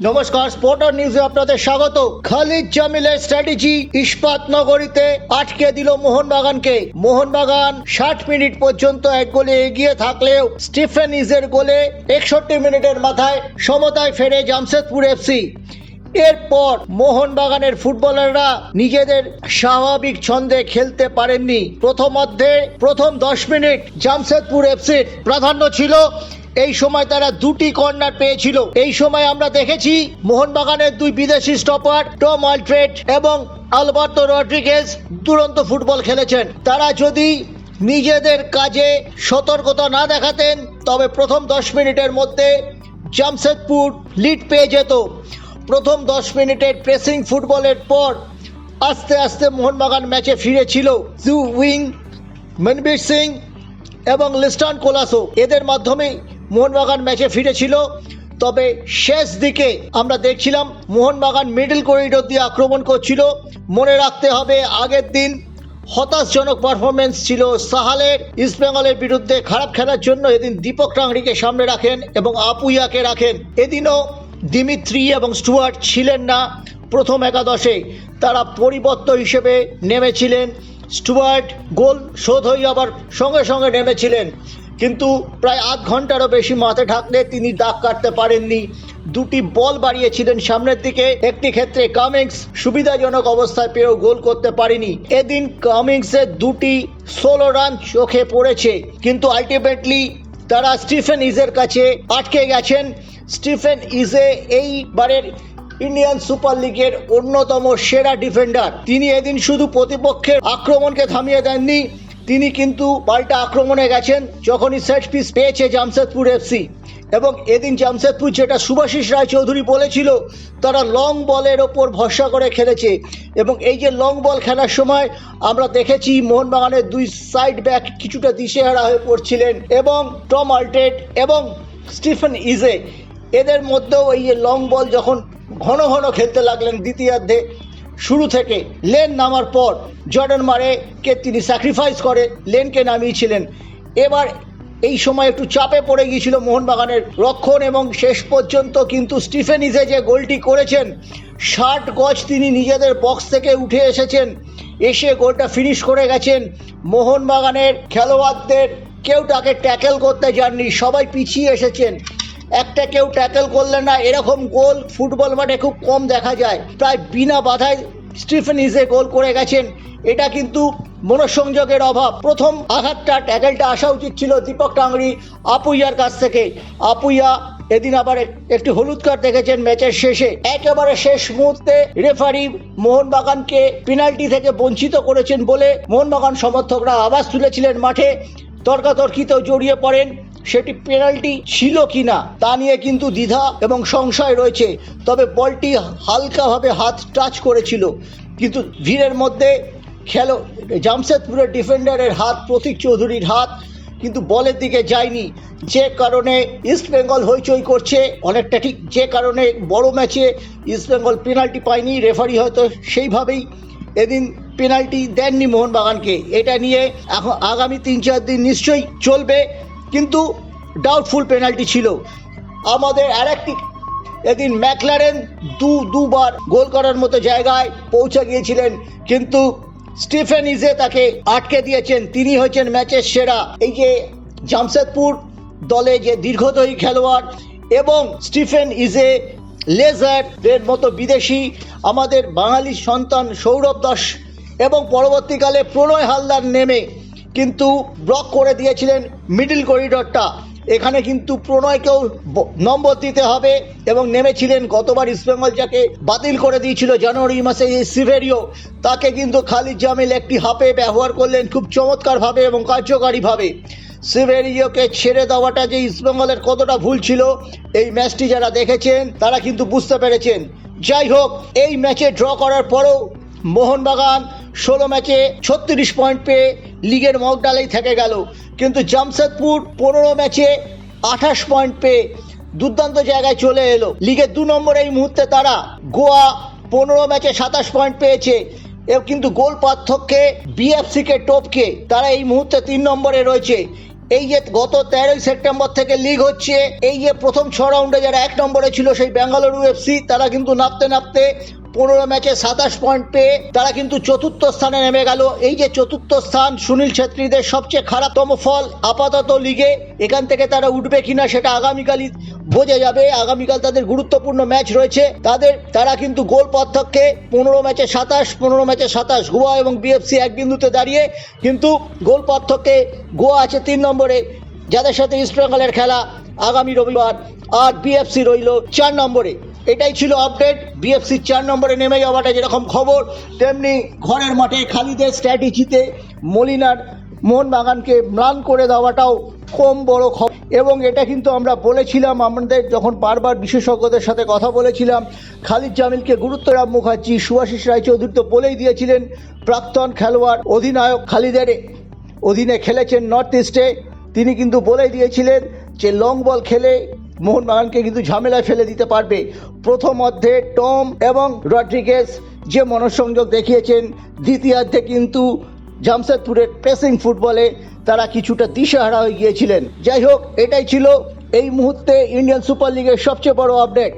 নমস্কার স্পোর্টার নিউজে আপনাদের স্বাগত। খালিদ জামিলের স্ট্র্যাটেজি ইস্পাত নগরীতে আটকে দিল মোহনবাগানকে। মোহনবাগান ষাট মিনিট পর্যন্ত এক গোলে এগিয়ে থাকলেও স্টিফেন ইজের গোলে একষট্টি মিনিটের মাথায় সমতায় ফেরে জামশেদপুর এফসি এরপর মোহনবাগানের ফুটবলাররা নিজেদের স্বাভাবিক ছন্দে খেলতে পারেননি। প্রথমার্ধে প্রথম দশ মিনিট জামশেদপুর এফসির প্রাধান্য ছিল। এই সময় তারা দুটি কর্নার পেয়েছিল। এই সময় আমরা দেখেছি মোহনবাগানের দুই বিদেশি স্টপার টম আলট্রেট এবং আলবার্তো রড্রিগেজ দুরন্ত ফুটবল খেলেছেন। তারা যদি নিজেদের কাজে সতর্কতা না দেখাতেন, তবে প্রথম দশ মিনিটের মধ্যে জামশেদপুর লিড পেয়ে যেত। প্রথম দশ মিনিটের প্রেসিং ফুটবলের পর আস্তে আস্তে মোহনবাগান ম্যাচে ফিরেছিল জু উইং মনবীর সিং এবং লিস্টন কোলাসো। এদের মাধ্যমেই মোহনবাগান ম্যাচে ফিরেছিল। তবে শেষ দিকে আমরা দেখছিলাম মোহনবাগান মিডল করিডোর দিয়ে আক্রমণ করছিল। মনে রাখতে হবে আগের দিন হতাশজনক পারফরমেন্স ছিল সাহালের। ইস্টবেঙ্গলের বিরুদ্ধে খারাপ খেলার জন্য এদিন দীপক টাংরিকে সামনে রাখেন এবং আপুইয়াকে রাখেন। এদিনও দিমিত্রি এবং স্টুয়ার্ট ছিলেন না প্রথম একাদশে। তারা পরিবর্তন হিসেবে নেমেছিলেন। স্টুয়ার্ট গোল শোধ হয়ে আবার সঙ্গে সঙ্গে নেমেছিলেন। কিন্তু প্রায় আধ ঘন্টারও বেশি মাথা ঢাকলে তিনি দাগ কাটতে পারেননি। দুটি বল বাড়িয়েছিলেন সামনের দিকে। একটি ক্ষেত্রে কামিংস সুবিধাজনক অবস্থায় পেয়েও গোল করতে পারেনি। এদিন কামিংসের দুটি ষোলো রান চোখে পড়েছে। কিন্তু আলটিমেটলি তারা স্টিফেন ইজের কাছে আটকে গেছেন। স্টিফেন ইজে এইবারের ইন্ডিয়ান সুপার লিগের অন্যতম সেরা ডিফেন্ডার। তিনি এদিন শুধু প্রতিপক্ষের আক্রমণকে থামিয়ে দেননি তিনি কিন্তু পাল্টা আক্রমণে গেছেন যখনই সেট পিস পেয়েছে জামশেদপুর এফসি এবং এদিন জামশেদপুর যেটা সুভাষিস রায়চৌধুরী বলেছিল, তারা লং বলের ওপর ভরসা করে খেলেছে। এবং এই যে লং বল খেলার সময় আমরা দেখেছি মোহনবাগানের দুই সাইড ব্যাক কিছুটা দিশেহারা হয়ে পড়ছিলেন এবং টম আল্টেড এবং স্টিফেন ইজে। এদের মধ্যেও এই যে লং বল যখন ঘন ঘন খেলতে লাগলেন দ্বিতীয়ার্ধে শুরু থেকে লেন নামার পর জর্ডন মারে কে তিনি স্যাক্রিফাইস করে, লেনকে নামিয়েছিলেন। এবার এই সময় একটু চাপে পড়ে গিয়েছিল মোহনবাগানের রক্ষণ এবং শেষ পর্যন্ত কিন্তু স্টিফেন ইজে যে গোলটি করেছেন, ষাট গজ তিনি নিজেদের বক্স থেকে উঠে এসেছেন। এসে গোলটা ফিনিশ করে গেছেন। মোহনবাগানের খেলোয়াড়দের কেউ তাকে ট্যাকেল করতে যাননি, সবাই পিছিয়ে এসেছেন। একটা কেউ ট্যাকেল করলে না এরকম গোল ফুটবল মাঠে খুব কম দেখা যায়। প্রায় বিনা বাধায় স্টিফেন ইজে গোল করে গেছেন। এটা কিন্তু মনোসংযোগের অভাব। প্রথম আঘাতটা ট্যাকেলটা আসা উচিত ছিল দীপক টাংরি আপুইয়ার কাছ থেকে। আপুইয়া এদিন আবার একটি হলুদ কার্ড দেখেছেন ম্যাচের শেষে। একেবারে শেষ মুহূর্তে রেফারি মোহনবাগানকে পেনাল্টি থেকে বঞ্চিত করেছেন বলে মোহনবাগান সমর্থকরা আওয়াজ তুলেছিলেন মাঠে। তর্কাতর্কিতেও জড়িয়ে পড়েন। সেটি পেনাল্টি ছিল কিনা তা নিয়ে কিন্তু দ্বিধা এবং সংশয় রয়েছে। তবে বলটি হালকাভাবে হাত টাচ করেছিল। কিন্তু ভিড়ের মধ্যে খেলো জামশেদপুরের ডিফেন্ডারের হাত, প্রতীক চৌধুরীর হাত কিন্তু বলের দিকে যায়নি। যে কারণে ইস্ট বেঙ্গল হইচই করছে অনেকটা ঠিক। যে কারণে বড় ম্যাচে ইস্ট বেঙ্গল পেনাল্টি পায়নি। রেফারি হয়তো সেইভাবেই এদিন পেনাল্টি দেননি মোহনবাগানকে। এটা নিয়ে এখন আগামী তিন চার দিন নিশ্চয়ই চলবে। কিন্তু ডাউটফুল পেনাল্টি ছিল। আমাদের আরেকটি এদিন ম্যাকলারেন দু, দুবার গোল করার মতো জায়গায় পৌঁছে গিয়েছিলেন, কিন্তু স্টিফেন ইজে তাকে আটকে দিয়েছেন। তিনি হয়েছেন ম্যাচের সেরা। এই যে জামশেদপুর দলে যে দীর্ঘদয়ী খেলোয়াড় এবং স্টিফেন ইজে লেজারের মতো বিদেশি, আমাদের বাঙালি সন্তান সৌরভ দাস এবং পরবর্তীকালে প্রণয় হালদার নেমে কিন্তু ব্লক করে দিয়েছিলেন মিডল করিডোরটা এখানে কিন্তু প্রণয়কেও নম্বর দিতে হবে এবং নেমেছিলেন গতবার ইস্টবেঙ্গল যাকে বাতিল করে দিয়েছিল জানুয়ারি মাসে এই সিভেরিও। তাকে কিন্তু খালিদ জামিল একটি হাফে ব্যবহার করলেন খুব চমৎকারভাবে এবং কার্যকারীভাবে। সিভেরিওকে ছেড়ে দেওয়াটা যে ইস্টবেঙ্গলের কতটা ভুল ছিল, এই ম্যাচটি যারা দেখেছেন, তারা কিন্তু বুঝতে পেরেছেন। যাই হোক, এই ম্যাচে ড্র করার পরেও মোহনবাগান ষোলো ম্যাচে ছত্রিশ পয়েন্ট পেয়ে লিগের মগডালেই থেকে গেল। কিন্তু জামশেদপুর পনেরো ম্যাচে আঠাশ পয়েন্ট পেয়ে দুর্দান্ত জায়গায় চলে এলো। লিগের দু নম্বরে এই মুহূর্তে তারা গোয়া পনেরো ম্যাচে সাতাশ পয়েন্ট পেয়েছে। কিন্তু গোল পার্থক্যে বিএফসিকে টপকে তারা এই মুহূর্তে তিন নম্বরে রয়েছে। এই যে গত তেরোই সেপ্টেম্বর থেকে লিগ হচ্ছে, এই যে প্রথম ছ রাউন্ডে যারা এক নম্বরে ছিল সেই ব্যাঙ্গালুরু এফসি তারা কিন্তু নাপতে নাপতে পনেরো ম্যাচে সাতাশ পয়েন্ট পেয়ে তারা কিন্তু চতুর্থ স্থানে নেমে গেল। এই যে চতুর্থ স্থান সুনীল ছেত্রীদের সবচেয়ে খারাপতম ফল আপাতত লিগে এখান থেকে তারা উঠবে কিনা সেটা আগামীকালই বোঝা যাবে। আগামীকাল তাদের গুরুত্বপূর্ণ ম্যাচ রয়েছে। তাদের, তারা কিন্তু গোল পার্থক্যে পনেরো ম্যাচে সাতাশ, পনেরো ম্যাচে সাতাশ। গোয়া এবং বিএফসি এক বিন্দুতে দাঁড়িয়ে কিন্তু গোল পার্থক্যে গোয়া আছে তিন নম্বরে। যাদের সাথে ইস্টবেঙ্গলের খেলা আগামী রবিবার আর বিএফসি রইল চার নম্বরে। এটাই ছিল আপডেট বিএফসির চার নম্বরে নেমে যাওয়াটা যেরকম খবর, তেমনি ঘরের মাঠে খালিদের স্ট্র্যাটেজিতে মলিনার মোহনবাগানকে ম্লান করে দেওয়াটাও কম বড় খবর। এবং এটা কিন্তু আমরা বলেছিলাম, আমাদের যখন বারবার বিশেষজ্ঞদের সাথে কথা বলেছিলাম, খালিদ জামিলকে গুরুত্বরাম মুখার্জি, সুভাষিস রায়চৌধুরী তো বলেই দিয়েছিলেন, প্রাক্তন খেলোয়াড়, অধিনায়ক খালিদের অধীনে খেলেছেন নর্থ ইস্টে তিনি কিন্তু বলেই দিয়েছিলেন যে লং বল খেলে মোহনবাগানকে কিন্তু ঝামেলায় ফেলে দিতে পারবে। প্রথম অর্ধে টম এবং রড্রিগেস যে মনঃসংযোগ দেখিয়েছেন দ্বিতীয়ার্ধে কিন্তু জামশেদপুরের প্রেসিং ফুটবলে তারা কিছুটা দিশাহারা হয়ে গিয়েছিলেন। যাই হোক, এটাই ছিল এই মুহূর্তে ইন্ডিয়ান সুপার লিগের সবচেয়ে বড় আপডেট।